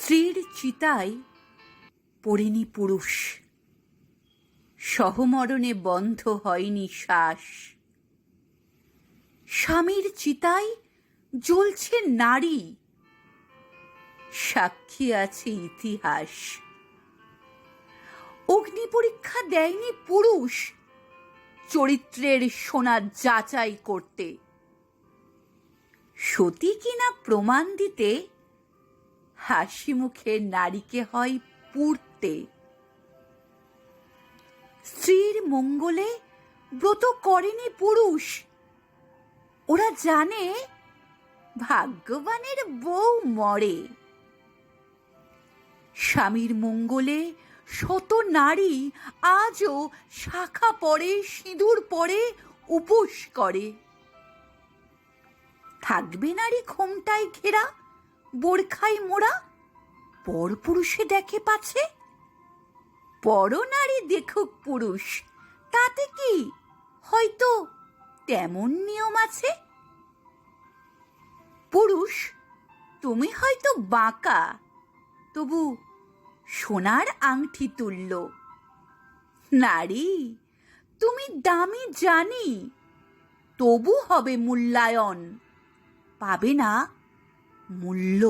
স্ত্রীর চিতায় পড়েনি পুরুষ। সহমরণে বন্ধ হয়নি শ্বাস। স্বামীর চিতায় জ্বলছে নারী। সাক্ষী আছে ইতিহাস। অগ্নি পরীক্ষা দেয়নি পুরুষ। চরিত্রের সোনা যাচাই করতে। সতী কিনা প্রমাণ দিতে হাসি মুখে নারীকে হয় পুড়তে। স্ত্রীর মঙ্গলে ব্রত করেনি পুরুষ। ওরা জানে ভাগ্যবানের বউ মরে। স্বামীর মঙ্গলে শত নারী আজও শাখা পরে, সিঁদুর পরে উপোস করে। থাকবে নারী ঘোমটায় ঘেরা বোরখাই মোড়া পরপুরুষে দেখে পাছে? পর নারী দেখুক পুরুষ, তাতে কি? হয়তো তেমন নিয়ম আছে? পুরুষ, তুমি হয়তো বাঁকা, তবু সোনার আংটি তুলল নারী, তুমি দামি জানি, তবু হবে মূল্যায়ন, পাবে না মূল্য